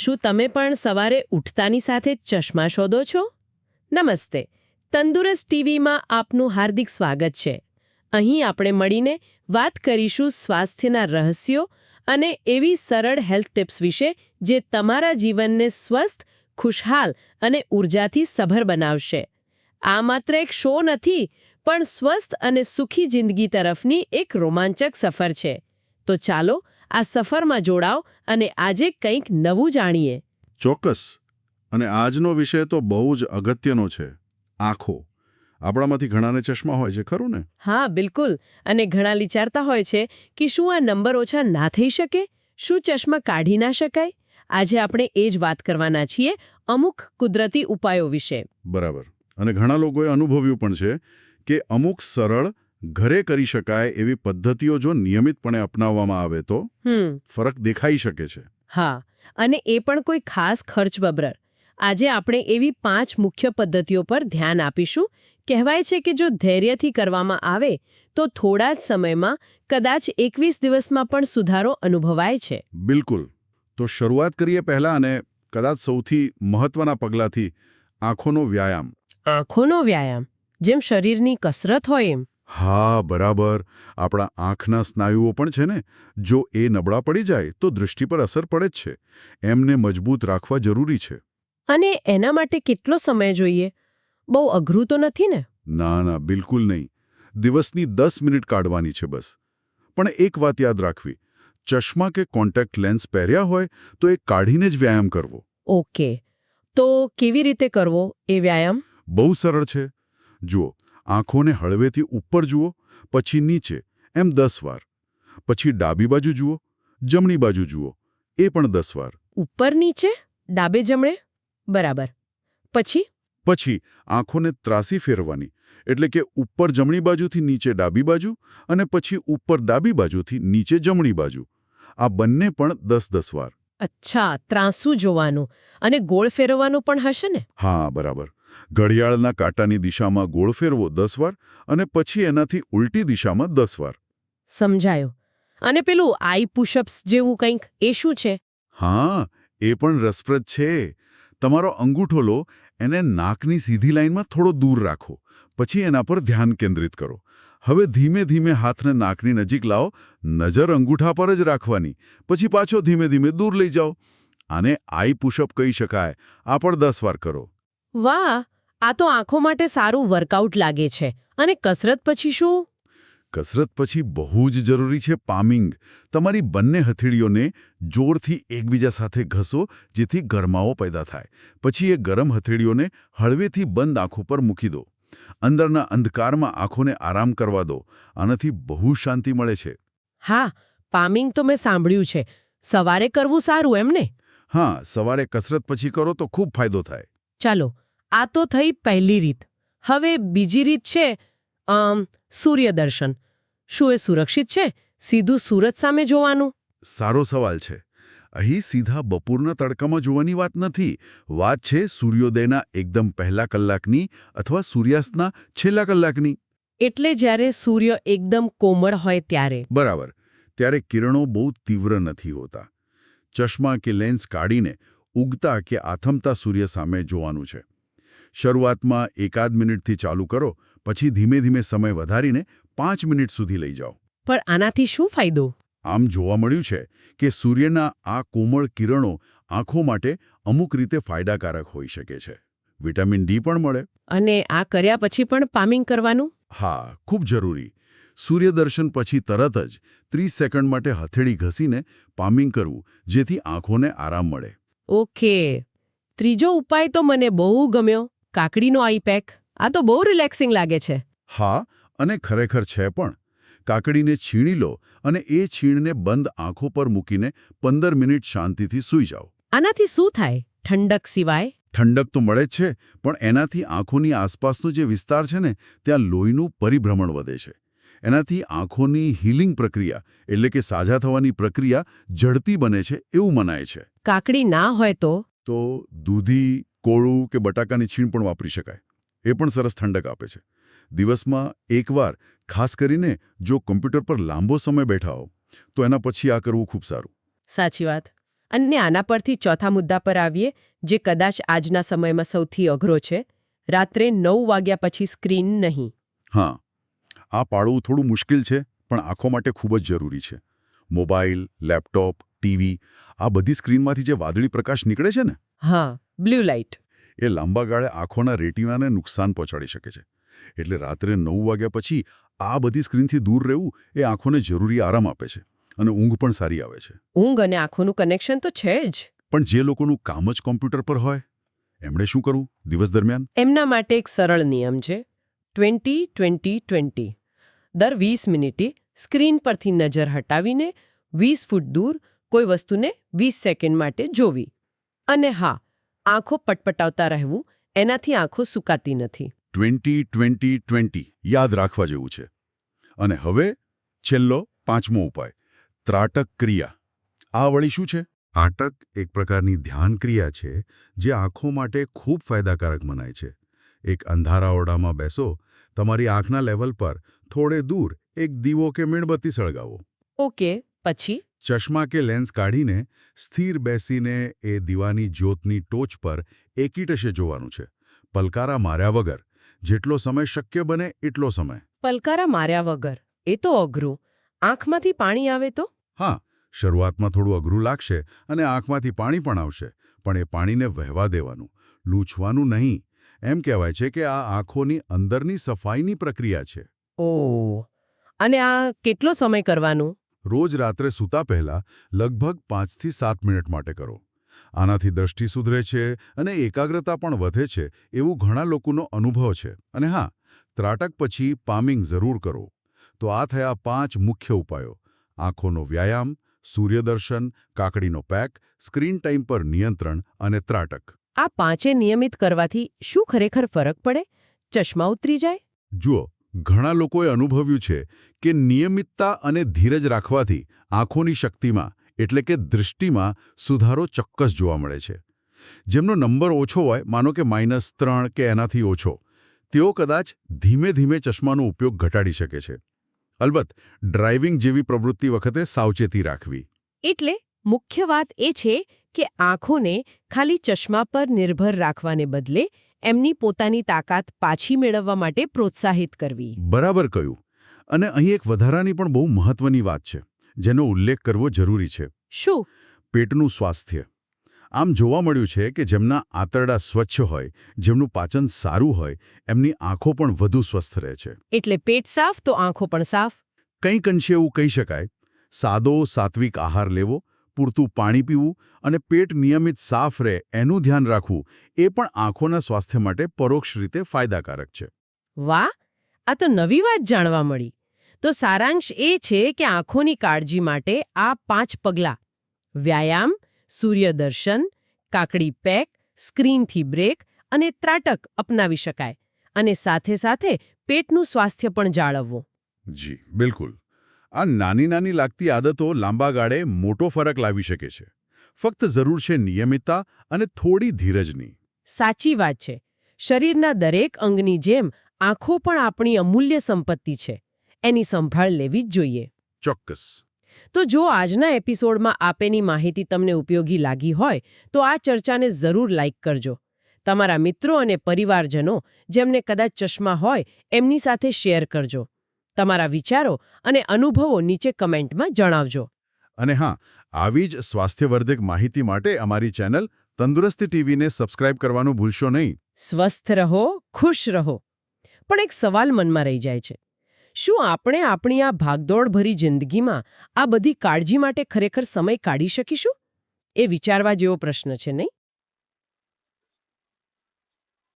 શું તમે પણ સવારે ઉઠતાની સાથે ચશ્મા શોધો છો? નમસ્તે, તંદુરસ્ત ટીવીમાં આપનું હાર્દિક સ્વાગત છે. અહીં આપણે મળીને વાત કરીશું સ્વાસ્થ્યના રહસ્યો અને એવી સરળ હેલ્થ ટિપ્સ વિશે જે તમારા જીવનને સ્વસ્થ, ખુશહાલ અને ઉર્જાથી સભર બનાવશે. આ માત્ર એક શો નથી, પણ સ્વસ્થ અને સુખી જિંદગી તરફની એક રોમાંચક સફર છે. તો ચાલો આ સફરમાં જોડાઓ અને આજે કંઈક નવું જાણીએ. ચોક્કસ. અને આજનો વિષય તો બહુ જ અગત્યનો છે. આંખો. આપણામાંથી ઘણાને ચશ્મા હોય છે ખરું ને? હા બિલકુલ. અને ઘણા વિચારતા હોય છે કે શું આ નંબર ઓછા ના થઈ શકે? શું ચશ્મા કાઢી ના શકાય? આજે આપણે એ જ વાત કરવાના છીએ અમુક કુદરતી ઉપાયો વિશે. બરાબર. અને ઘણા લોકોએ અનુભવ્યું પણ છે કે અમુક સરળ ઘરે કરી શકાય એવી પદ્ધતિઓ જો નિયમિતપણે અપનાવવામાં આવે તો? હમ. ફરક દેખાઈ શકે છે. હા અને એ પણ કોઈ ખાસ ખર્ચ બબરર. આજે આપણે એવી પાંચ મુખ્ય પદ્ધતિઓ પર ધ્યાન આપીશું. કહેવાય છે કે જો ધૈર્યથી કરવામાં આવે તો થોડા જ સમયમાં કદાચ એકવીસ દિવસમાં પણ સુધારો અનુભવાય છે. બિલકુલ. તો શરૂઆત કરીએ પહેલા અને કદાચ સૌથી મહત્વના પગલાંથી આંખોનો વ્યાયામ. આંખોનો વ્યાયામ જેમ શરીરની કસરત હોય એમ. હા બરાબર. આપણા આંખના સ્નાયુઓ પણ છે ને જો એ નબળા પડી જાય તો દૃષ્ટિ પર અસર પડે જ છે. એમને મજબૂત રાખવા જરૂરી છે. અને એના માટે કેટલો સમય જોઈએ? બહુ અઘરું તો નથી ને? ના ના બિલકુલ નહીં. દિવસની દસ મિનિટ કાઢવાની છે બસ. પણ એક વાત યાદ રાખવી. ચશ્મા કે કોન્ટેક્ટ લેન્સ પહેર્યા હોય તો એ કાઢીને જ વ્યાયામ કરવો. ઓકે. તો કેવી રીતે કરવો એ વ્યાયામ? બહુ સરળ છે. જુઓ આંખોને હળવેથી ઉપર જુઓ પછી નીચે એમ દસ વાર. પછી ડાબી બાજુ જુઓ જમણી બાજુ જુઓ એ પણ દસ વાર. ઉપર નીચે ડાબે જમણે બરાબર. પછી? પછી આંખોને ત્રાસી ફેરવાની એટલે કે ઉપર જમણી બાજુથી નીચે ડાબી બાજુ અને પછી ઉપર ડાબી બાજુથી નીચે જમણી બાજુ. આ બંને પણ દસ દસ વાર. અચ્છા ત્રાસું જોવાનું અને ગોળ ફેરવવાનું પણ હશે ને? હા બરાબર. ઘડિયાળના કાંટાની દિશામાં ગોળ ફેરવો દસ વાર અને પછી એનાથી ઉલટી દિશામાં દસ વાર. સમજાયો. અને પેલું આઈ પુશઅપ્સ જેવું કંઈક એ શું છે? હા એ પણ રસપ્રદ છે. તમારો અંગૂઠો લો એને નાકની સીધી લાઇનમાં થોડો દૂર રાખો. પછી એના પર ધ્યાન કેન્દ્રિત કરો. હવે ધીમે ધીમે હાથને નાકની નજીક લાવો નજર અંગૂઠા પર જ રાખવાની. પછી પાછો ધીમે ધીમે દૂર લઈ જાઓ. આને આઈ પુશઅપ કહી શકાય. આ પણ દસ વાર કરો. વાહ આ તો આંખો માટે સારું વર્કઆઉટ લાગે છે. અને કસરત પછી શું? કસરત પછી બહુ જ જરૂરી છે પામિંગ. તમારી બંને હથેળીઓને જોરથી એકબીજા સાથે ઘસો જેથી ગરમાવો પેદા થાય. પછી એ ગરમ હથેળીઓને હળવેથી બંધ આંખો પર મૂકી દો. અંદરના અંધકારમાં આંખોને આરામ કરવા દો. આનાથી બહુ શાંતિ મળે છે. હા પામિંગ તો મેં સાંભળ્યું છે. સવારે કરવું સારું એમને હા સવારે કસરત પછી કરો તો ખૂબ ફાયદો થાય. ચાલો આ તો થઈ પહેલી રીત. હવે બીજી રીત છે સૂર્યદર્શન શું એ સુરક્ષિત છે? સીધું સૂરજ સામે જોવાનું? સારો સવાલ છે. અહીં સીધા બપોરના તડકામાં જોવાની વાત નથી. વાત છે સૂર્યોદયના એકદમ પહેલા કલાકની અથવા સૂર્યાસ્તના છેલ્લા કલાકની. એટલે જ્યારે સૂર્ય એકદમ કોમળ હોય ત્યારે. બરાબર. ત્યારે કિરણો બહુ તીવ્ર નથી હોતા. ચશ્મા કે લેન્સ કાઢીને ઉગતા કે આથમતા સૂર્ય સામે જોવાનું છે. શરૂઆતમાં એકાદ મિનિટથી ચાલુ કરો પછી ધીમે ધીમે સમય વધારીને પાંચ મિનિટ સુધી લઈ જાઓ. પણ આનાથી શું ફાયદો? આમ જોવા મળ્યું છે કે સૂર્યના આ કોમળ કિરણો આંખો માટે અમુક રીતે ફાયદાકારક હોઈ શકે છે. વિટામિન ડી પણ મળે. અને આ કર્યા પછી પણ પામિંગ કરવાનું? હા ખૂબ જરૂરી. સૂર્યદર્શન પછી તરત જ ત્રીસ સેકન્ડ માટે હથેળી ઘસીને પામિંગ કરવું જેથી આંખોને આરામ મળે. ઓકે. ત્રીજો ઉપાય તો મને બહુ ગમ્યો કાકડીનો આઈ પેક. આ તો બહુ રિલેક્સિંગ લાગે છે. હા અને ખરેખર છે પણ. કાકડીને છીણી લો અને એ છીણને બંધ આંખો પર મૂકીને પંદર મિનિટ શાંતિથી સૂઈ જાઓ. આનાથી શું થાય? ઠંડક સિવાય? ઠંડક તો મળે જ છે પણ એનાથી આંખોની આસપાસનો જે વિસ્તાર છે ને ત્યાં લોહીનું પરિભ્રમણ વધે છે. એનાથી આંખોની હીલિંગ પ્રક્રિયા એટલે કે સાજા થવાની પ્રક્રિયા ઝડપી બને છે એવું મનાય છે. કાકડી ના હોય તો? તો દૂધી કોળું કે બટાકાની છીણ પણ વાપરી શકાય. એ પણ સરસ ઠંડક આપે છે. દિવસમાં એકવાર ખાસ કરીને જો કમ્પ્યુટર પર લાંબો સમય બેઠા હો તો એના પછી આ કરવું ખૂબ સારું. સાચી વાત. અને આના પરથી ચોથા મુદ્દા પર આવીએ જે કદાચ આજના સમયમાં સૌથી અઘરો છે. રાત્રે નવ વાગ્યા પછી સ્ક્રીન નહીં. હા. આ પાળવું થોડું મુશ્કેલ છે પણ આંખો માટે ખૂબ જ જરૂરી છે. મોબાઈલ લેપટોપ ટીવી આ બધી સ્ક્રીનમાંથી જે વાદળી પ્રકાશ નીકળે છે ને? હા બ્લુ લાઇટ. એ લાંબા ગાળે આંખોના રેટિનાને નુકસાન પહોંચાડી શકે છે. એટલે રાત્રે નવ વાગ્યા પછી આ બધી સ્ક્રીનથી દૂર રહેવું એ આંખોને જરૂરી આરામ આપે છે અને ઊંઘ પણ સારી આવે છે. ઊંઘ અને આંખોનું કનેક્શન તો છે જ. પણ જે લોકોનું કામ જ કોમ્પ્યુટર પર હોય એમણે શું કરવું દિવસ દરમિયાન? એમના માટે એક સરળ નિયમ છે ટ્વેન્ટી ટ્વેન્ટી ટ્વેન્ટી દર વીસ મિનિટે સ્ક્રીન પરથી નજર હટાવીને વીસ ફૂટ દૂર કોઈ વસ્તુને વીસ સેકન્ડ માટે જોવી. અને હા, આંખો પટપટાવતા રહેવું એનાથી આંખો સુકાતી નથી. ટ્વેન્ટી ટ્વેન્ટી ટ્વેન્ટી યાદ રાખવા જેવું છે. અને હવે છેલ્લો, પાંચમો ઉપાય, ત્રાટક ક્રિયા. આ વળી શું છે? આટક એક પ્રકારની ધ્યાન ક્રિયા છે જે આંખો માટે ખૂબ ફાયદાકારક મનાય છે. એક અંધારા ઓરડામાં બેસો તમારી આંખના લેવલ પર થોડે દૂર એક દીવો કે મીણબત્તી સળગાવો. ઓકે પછી? ચશ્મા કે લેન્સ કાઢીને સ્થિર બેસીને એ દીવાની જ્યોતની ટોચ પર એકીટશે જોવાનું છે. પલકારા માર્યા વગર જેટલો સમય શક્ય બને એટલો સમય. પલકારા માર્યા વગર એ તો અઘરું. આંખમાંથી પાણી આવે તો? હા શરૂઆતમાં થોડું અઘરું લાગશે અને આંખમાંથી પાણી પણ આવશે પણ એ પાણીને વહેવા દેવાનું લૂછવાનું નહીં. એમ કહેવાય છે કે આ આંખોની અંદરની સફાઈની પ્રક્રિયા છે. ઓ અને આ કેટલો સમય કરવાનું? રોજ રાત્રે સૂતા પહેલા લગભગ પાંચથી સાત મિનિટ માટે કરો. આનાથી દ્રષ્ટિ સુધરે છે અને એકાગ્રતા પણ વધે છે એવું ઘણા લોકોનો અનુભવ છે. અને હા ત્રાટક પછી પામિંગ જરૂર કરો. તો આ થયા પાંચ મુખ્ય ઉપાયો. આંખોનો વ્યાયામ સૂર્યદર્શન કાકડીનો પેક સ્ક્રીન ટાઈમ પર નિયંત્રણ અને ત્રાટક. આ પાંચે નિયમિત કરવાથી શું ખરેખર ફરક પડે? ચશ્મા ઉતરી જાય? જુઓ ઘણા લોકોએ અનુભવ્યું છે કે નિયમિતતા અને ધીરજ રાખવાથી આંખોની શક્તિમાં એટલે કે દૃષ્ટિમાં સુધારો ચોક્કસ જોવા મળે છે. જેમનો નંબર ઓછો હોય માનો કે માઇનસ ત્રણ કે એનાથી ઓછો તેઓ કદાચ ધીમે ધીમે ચશ્માનો ઉપયોગ ઘટાડી શકે છે. અલબત્ત ડ્રાઇવિંગ જેવી પ્રવૃત્તિ વખતે સાવચેતી રાખવી. એટલે મુખ્ય વાત એ છે કે આંખોને ખાલી ચશ્મા પર નિર્ભર રાખવાને બદલે એમની પોતાની તાકાત પાછી મેળવવા માટે પ્રોત્સાહિત કરવી. બરાબર કહ્યું. અને અહીં એક વધારાની પણ બહુ મહત્વની વાત છે જેનો ઉલ્લેખ કરવો જરૂરી છે. શું? પેટનું સ્વાસ્થ્ય. આમ જોવા મળ્યું છે કે જેમના આંતરડા સ્વચ્છ હોય જેમનું પાચન સારું હોય એમની આંખો પણ વધુ સ્વસ્થ રહે છે. એટલે પેટ સાફ તો આંખો પણ સાફ? કંઈક અંશે એવું કહી શકાય. સાદો સાત્વિક આહાર લેવો પૂરતું પાણી પીવું અને પેટ નિયમિત સાફ રહે એનું ધ્યાન રાખવું એ પણ આંખોના સ્વાસ્થ્ય માટે પરોક્ષ રીતે ફાયદાકારક છે. વાહ! આ તો નવી વાત જાણવા મળી. તો સારાંશ એ છે કે આંખોની કાળજી માટે આ પાંચ પગલાં. વ્યાયામ સૂર્યદર્શન કાકડી પેક સ્ક્રીનથી બ્રેક અને ત્રાટક અપનાવી શકાય અને સાથે સાથે પેટનું સ્વાસ્થ્ય પણ જાળવવું. જી બિલકુલ. આ નાની નાની લાગતી આદતો લાંબા ગાળે મોટો ફરક લાવી શકે છે. ફક્ત જરૂર છે નિયમિતતા અને થોડી ધીરજની. સાચી વાત છે. શરીરના દરેક અંગની જેમ આંખો પણ આપણી અમૂલ્ય સંપત્તિ છે. એની સંભાળ લેવી જ જોઈએ. ચોક્કસ. તો જો આજના એપિસોડમાં આપેની માહિતી તમને ઉપયોગી લાગી હોય તો આ ચર્ચાને જરૂર લાઇક કરજો. તમારા મિત્રો અને પરિવારજનો જેમને કદાચ ચશ્મા હોય એમની સાથે શેર કરજો. તમારા વિચારો અને અનુભવો નીચે કમેન્ટમાં જણાવજો. અને હા આવી જ સ્વાસ્થ્યવર્ધક માહિતી માટે અમારી ચેનલ તંદુરસ્તી ટીવીને સબસ્ક્રાઇબ કરવાનું ભૂલશો નહીં. સ્વસ્થ રહો ખુશ રહો. પણ એક સવાલ મનમાં રહી જાય છે. શું આપણે આપણી આ ભાગદોડભરી જિંદગીમાં આ બધી કાળજી માટે ખરેખર સમય કાઢી શકીશું? એ વિચારવા જેવો પ્રશ્ન છે નહીં?